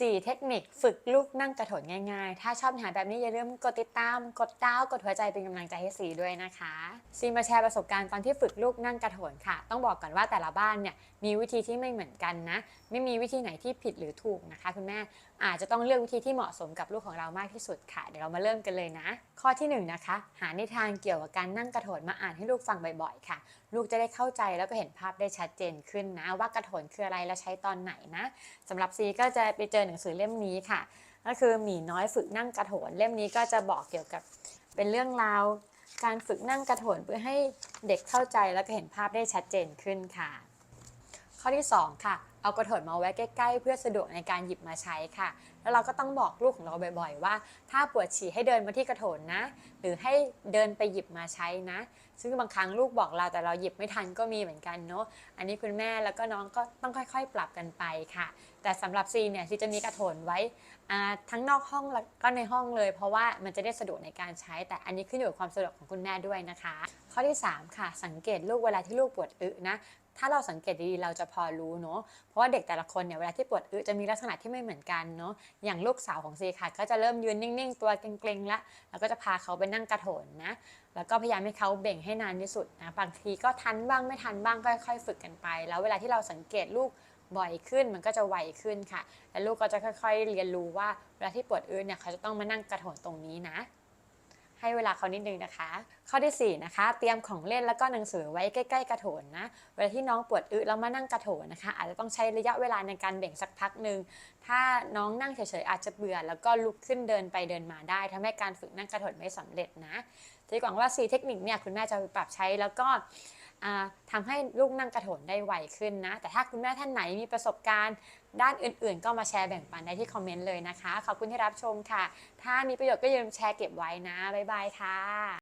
4 เทคนิคฝึกลูกนั่งกระโถนง่ายๆ ถ้าชอบหาแบบนี้อย่าลืมกดติดตาม กดดาว กดหัวใจเป็นกำลังใจให้สีด้วยนะคะ ซีมาแชร์ประสบการณ์ตอนที่ฝึกลูกนั่งกระโถนค่ะ ต้องบอกก่อนว่าแต่ละบ้านเนี่ยมีวิธีที่ไม่เหมือนกันนะ ไม่มีวิธีไหนที่ผิดหรือถูกนะคะคุณแม่ อาจจะต้องเลือกวิธีที่เหมาะสมกับลูกของเรามากที่สุดค่ะ เดี๋ยวเรามาเริ่มกันเลยนะ ข้อที่หนึ่งนะคะ หานิทานเกี่ยวกับการนั่งกระโถนมาอ่านให้ลูกฟังบ่อยๆ ค่ะ ลูกจะได้เข้าใจแล้วก็เห็นภาพได้ชัดเจนขึ้นนะ ว่ากระโถนคืออะไรและใช้ตอนไหนนะสำหรับซีก็จะไปเจอหนังสือเล่มนี้ค่ะ ก็คือหมีน้อยฝึกนั่งกระโถนเล่มนี้ก็จะบอกเกี่ยวกับเป็นเรื่องราวการฝึกนั่งกระโถนเพื่อให้เด็กเข้าใจแล้วก็เห็นภาพได้ชัดเจนขึ้นค่ะ ข้อที่ 2 ค่ะ เอากระโถนมาไว้ใกล้ๆ เพื่อสะดวกในการหยิบมาใช้ค่ะ แล้วเราก็ต้องบอกลูกของเราบ่อยๆ ว่า ถ้าปวดฉี่ให้เดินมาที่กระโถนนะ หรือให้เดินไปหยิบมาใช้นะ ซึ่งบางครั้งลูกบอกเราแต่เราหยิบไม่ทันก็มีเหมือนกันเนาะ อันนี้คุณแม่แล้วก็น้องก็ต้องค่อยๆ ปรับกันไปค่ะ แต่สำหรับซีเนี่ยซีจะมีกระโถนไว้ทั้งนอกห้องแล้วก็ในห้องเลย เพราะว่ามันจะได้สะดวกในการใช้ แต่อันนี้ขึ้นอยู่กับความสะดวกของคุณแม่ด้วยนะคะ ข้อที่ 3 ค่ะ สังเกตลูกเวลาที่ลูกปวดอึนะ ถ้าเราสังเกตดีๆเราจะพอรู้เนาะเพราะว่าเด็กแต่ละคนเนี่ยเวลาที่ปวดอึจะมีลักษณะที่ไม่เหมือนกันเนาะอย่างลูกสาวของซีค่ะ ก็จะเริ่มยืนนิ่งๆ ตัวเกร็งๆแล้วแล้วก็จะพาเขาไปนั่งกระโถนนะแล้วก็พยายามให้เขาเบ่งให้นานที่สุดนะบางทีก็ทันบ้างไม่ทันบ้างก็ค่อยๆฝึกกันไป แล้วเวลาที่เราสังเกตลูกบ่อยขึ้นมันก็จะไวขึ้นค่ะ และลูกก็จะค่อย ๆ เรียนรู้ว่าเวลาที่ปวดอึเนี่ยเขาจะต้องมานั่งกระโถนตรงนี้นะ ให้เวลาเขานิดนึงนะคะ ข้อที่ 4 นะคะ เตรียมของเล่นแล้วก็หนังสือไว้ใกล้ ๆ กระโถนนะ เวลาที่น้องปวดอึแล้วมานั่งกระโถนนะคะ อาจจะต้องใช้ระยะเวลาในการเบ่งสักพักหนึ่งถ้าน้องนั่งเฉยๆอาจจะเบื่อแล้วก็ลุกขึ้นเดินไปเดินมาได้ทำให้การฝึกนั่งกระโถนไม่สำเร็จนะทีหวังว่า 4 เทคนิคเนี่ยคุณแม่จะปรับใช้แล้วก็อ่าทำให้ลูกนั่งกระโถนได้ไวขึ้นนะ แต่ถ้าคุณแม่ท่านไหนมีประสบการณ์ด้านอื่นๆ ก็มาแชร์แบ่งปันได้ที่คอมเมนต์เลยนะคะ ขอบคุณที่รับชมค่ะ ถ้ามีประโยชน์ก็อย่าลืมแชร์เก็บไว้นะ บ๊ายบายค่ะ